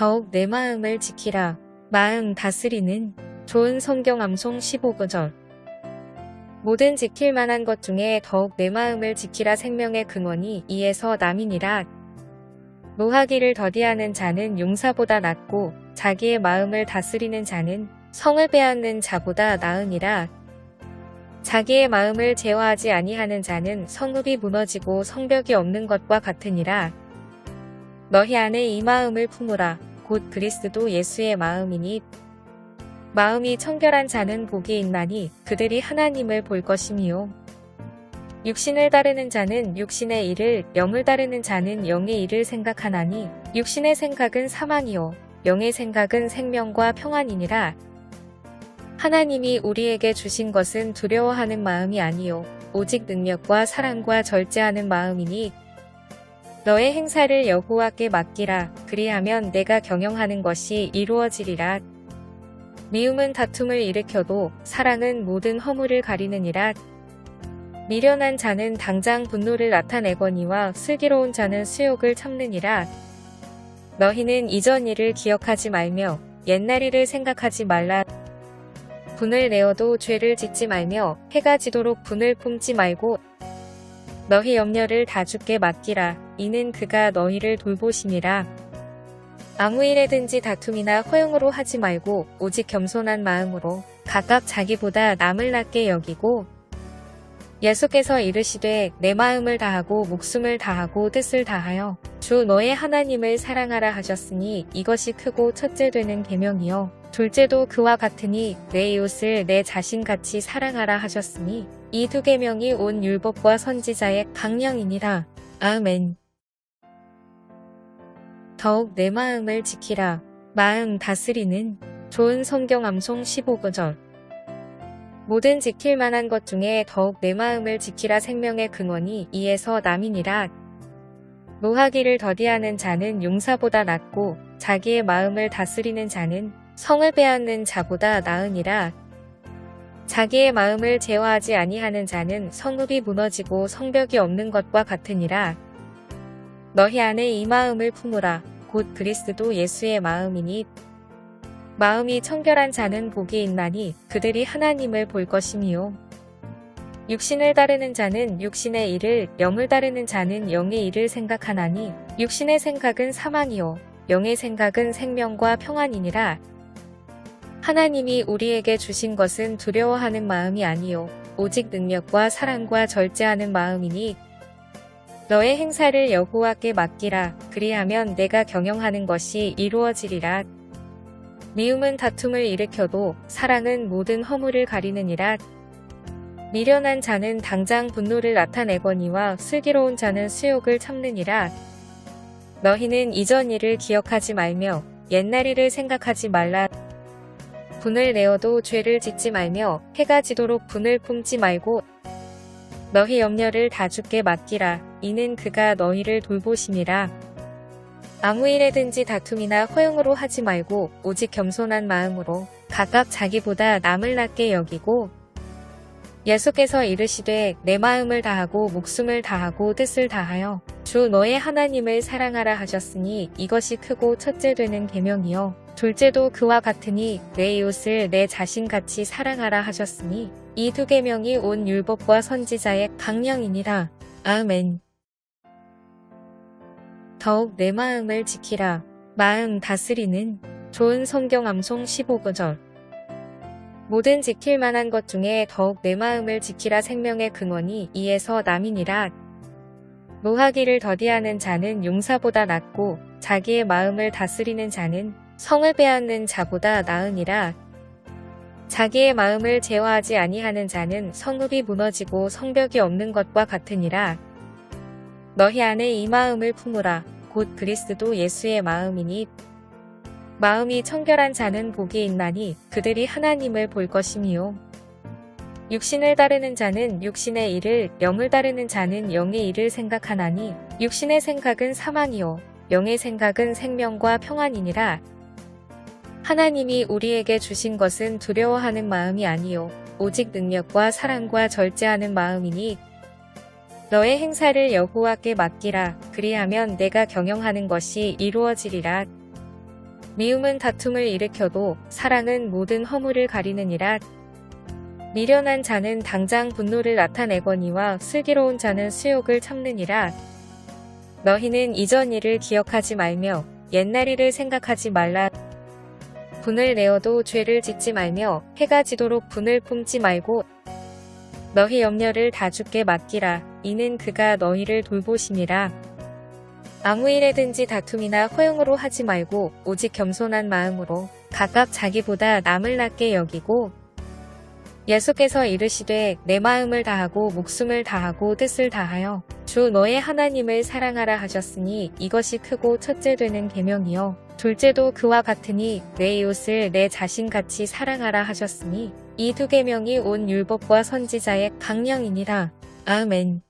더욱 내 마음을 지키라. 마음 다스리는 좋은 성경 암송 15구절. 모든 지킬 만한 것 중에 더욱 내 마음을 지키라 생명의 근원이 이에서 남이니라. 노하기를 더디하는 자는 용사보다 낫고 자기의 마음을 다스리는 자는 성을 빼앗는 자보다 나으니라. 자기의 마음을 제어하지 아니하는 자는 성읍이 무너지고 성벽이 없는 것과 같으니라. 너희 안에 이 마음을 품으라. 곧 그리스도 예수의 마음이니 마음이 청결한 자는 복이 있나니 그들이 하나님을 볼 것이미요. 육신을 따르는 자는 육신의 일을, 영을 따르는 자는 영의 일을 생각하나니 육신의 생각은 사망이요, 영의 생각은 생명과 평안이니라. 하나님이 우리에게 주신 것은 두려워하는 마음이 아니요, 오직 능력과 사랑과 절제하는 마음이니 너의 행사를 여호와께 맡기라. 그리하면 내가 경영하는 것이 이루어지리라. 미움은 다툼을 일으켜도 사랑은 모든 허물을 가리느니라. 미련한 자는 당장 분노를 나타내거니와 슬기로운 자는 수욕을 참느니라. 너희는 이전 일을 기억하지 말며 옛날 일을 생각하지 말라. 분을 내어도 죄를 짓지 말며 해가 지도록 분을 품지 말고 너희 염려를 다 주께 맡기라. 이는 그가 너희를 돌보심이라. 아무 일에든지 다툼이나 허용으로 하지 말고 오직 겸손한 마음으로 각각 자기보다 남을 낮게 여기고 예수께서 이르시되 내 마음을 다하고 목숨을 다하고 뜻을 다하여 주 너의 하나님을 사랑하라 하셨으니 이것이 크고 첫째 되는 계명이요. 둘째도 그와 같으니 내 이웃을 내 자신같이 사랑하라 하셨으니 이 두 계명이 온 율법과 선지자의 강령이니라. 아멘 더욱 내 마음을 지키라 마음 다스리는 좋은 성경 암송 15구절 모든 지킬 만한 것 중에 더욱 내 마음을 지키라 생명의 근원이 이에서 남이니라. 노하기를 더디하는 자는 용사보다 낫고 자기의 마음을 다스리는 자는 성을 빼앗는 자보다 나으니라. 자기의 마음을 제어하지 아니하는 자는 성읍이 무너지고 성벽이 없는 것과 같으니라. 너희 안에 이 마음을 품으라. 곧 그리스도 예수의 마음이니 마음이 청결한 자는 복이 있나니 그들이 하나님을 볼 것이미요. 육신을 따르는 자는 육신의 일을, 영을 따르는 자는 영의 일을 생각하나니 육신의 생각은 사망이요, 영의 생각은 생명과 평안이니라. 하나님이 우리에게 주신 것은 두려워하는 마음이 아니요, 오직 능력과 사랑과 절제하는 마음이니 너의 행사를 여호와께 맡기라. 그리하면 내가 경영하는 것이 이루어지리라. 미움은 다툼을 일으켜도 사랑은 모든 허물을 가리느니라. 미련한 자는 당장 분노를 나타내거니와 슬기로운 자는 수욕을 참느니라. 너희는 이전 일을 기억하지 말며 옛날 일을 생각하지 말라. 분을 내어도 죄를 짓지 말며 해가 지도록 분을 품지 말고 너희 염려를 다 주께 맡기라. 이는 그가 너희를 돌보심이라. 아무 일에든지 다툼이나 허용으로 하지 말고 오직 겸손한 마음으로 각각 자기보다 남을 낮게 여기고 예수께서 이르시되 내 마음을 다하고 목숨을 다하고 뜻을 다하여 주 너의 하나님을 사랑하라 하셨으니 이것이 크고 첫째 되는 계명이요. 둘째도 그와 같으니 내 이웃을 내 자신같이 사랑하라 하셨으니 이 두 계명이 온 율법과 선지자의 강령이니라. 아멘 더욱 내 마음을 지키라. 마음 다스리는 좋은 성경 암송 15구절. 모든 지킬 만한 것 중에 더욱 내 마음을 지키라 생명의 근원이 이에서 남이니라. 노하기를 더디하는 자는 용사보다 낫고 자기의 마음을 다스리는 자는 성을 빼앗는 자보다 나으니라. 자기의 마음을 제어하지 아니하는 자는 성읍이 무너지고 성벽이 없는 것과 같으니라. 너희 안에 이 마음을 품으라. 곧 그리스도 예수의 마음이니 마음이 청결한 자는 복이 있나니 그들이 하나님을 볼 것이미요. 육신을 따르는 자는 육신의 일을, 영을 따르는 자는 영의 일을 생각하나니 육신의 생각은 사망이요, 영의 생각은 생명과 평안이니라. 하나님이 우리에게 주신 것은 두려워하는 마음이 아니요, 오직 능력과 사랑과 절제하는 마음이니 너의 행사를 여호와께 맡기라. 그리하면 내가 경영하는 것이 이루어지리라. 미움은 다툼을 일으켜도 사랑은 모든 허물을 가리느니라. 미련한 자는 당장 분노를 나타내거니와 슬기로운 자는 수욕을 참느니라. 너희는 이전 일을 기억하지 말며 옛날 일을 생각하지 말라. 분을 내어도 죄를 짓지 말며 해가 지도록 분을 품지 말고 너희 염려를 다 주께 맡기라. 이는 그가 너희를 돌보심이라. 아무 일에든지 다툼이나 허용으로 하지 말고 오직 겸손한 마음으로 각각 자기보다 남을 낮게 여기고 예수께서 이르시되 내 마음을 다하고 목숨을 다하고 뜻을 다하여 주 너의 하나님을 사랑하라 하셨으니 이것이 크고 첫째 되는 계명이요. 둘째도 그와 같으니 내 이웃을 내 자신같이 사랑하라 하셨으니 이 두 계명이 온 율법과 선지자의 강령이니라. 아멘